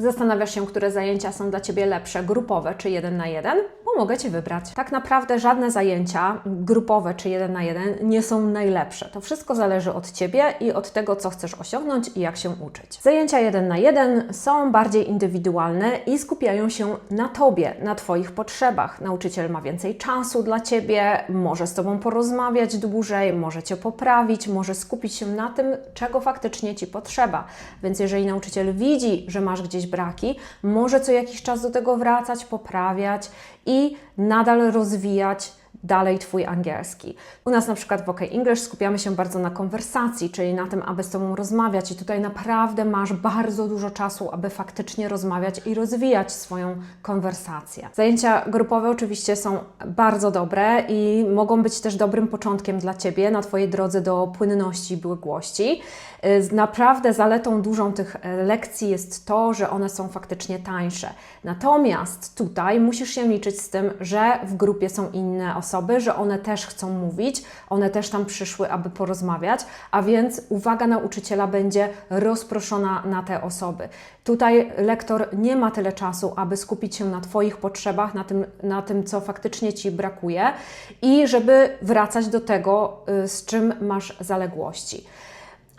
Zastanawiasz się, które zajęcia są dla Ciebie lepsze, grupowe czy jeden na jeden? Pomogę Ci wybrać. Tak naprawdę żadne zajęcia, grupowe czy jeden na jeden, nie są najlepsze. To wszystko zależy od Ciebie i od tego, co chcesz osiągnąć i jak się uczyć. Zajęcia jeden na jeden są bardziej indywidualne i skupiają się na Tobie, na Twoich potrzebach. Nauczyciel ma więcej czasu dla Ciebie, może z Tobą porozmawiać dłużej, może Cię poprawić, może skupić się na tym, czego faktycznie Ci potrzeba. Więc jeżeli nauczyciel widzi, że masz gdzieś braki, może co jakiś czas do tego wracać, poprawiać i nadal rozwijać dalej Twój angielski. U nas na przykład w OK English skupiamy się bardzo na konwersacji, czyli na tym, aby z Tobą rozmawiać i tutaj naprawdę masz bardzo dużo czasu, aby faktycznie rozmawiać i rozwijać swoją konwersację. Zajęcia grupowe oczywiście są bardzo dobre i mogą być też dobrym początkiem dla Ciebie na Twojej drodze do płynności i biegłości. Y, Naprawdę zaletą dużą tych e, lekcji jest to, że one są faktycznie tańsze. Natomiast tutaj musisz się liczyć z tym, że w grupie są inne osoby, że one też chcą mówić, one też tam przyszły, aby porozmawiać, a więc uwaga nauczyciela będzie rozproszona na te osoby. Tutaj lektor nie ma tyle czasu, aby skupić się na Twoich potrzebach, na tym, na tym co faktycznie Ci brakuje i żeby wracać do tego, y, z czym masz zaległości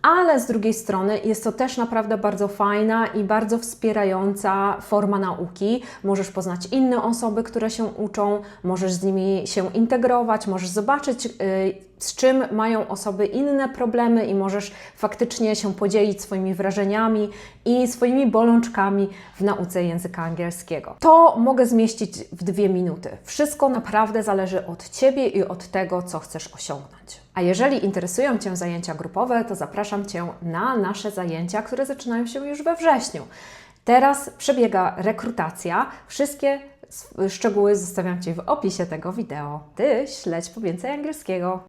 ale z drugiej strony jest to też naprawdę bardzo fajna i bardzo wspierająca forma nauki. Możesz poznać inne osoby, które się uczą, możesz z nimi się integrować, możesz zobaczyć, yy, z czym mają osoby inne problemy i możesz faktycznie się podzielić swoimi wrażeniami i swoimi bolączkami w nauce języka angielskiego. To mogę zmieścić w dwie minuty. Wszystko naprawdę zależy od Ciebie i od tego, co chcesz osiągnąć. A jeżeli interesują Cię zajęcia grupowe, to zapraszam Cię na nasze zajęcia, które zaczynają się już we wrześniu. Teraz przebiega rekrutacja. Wszystkie szczegóły zostawiam Ci w opisie tego wideo. Ty śledź po więcej angielskiego.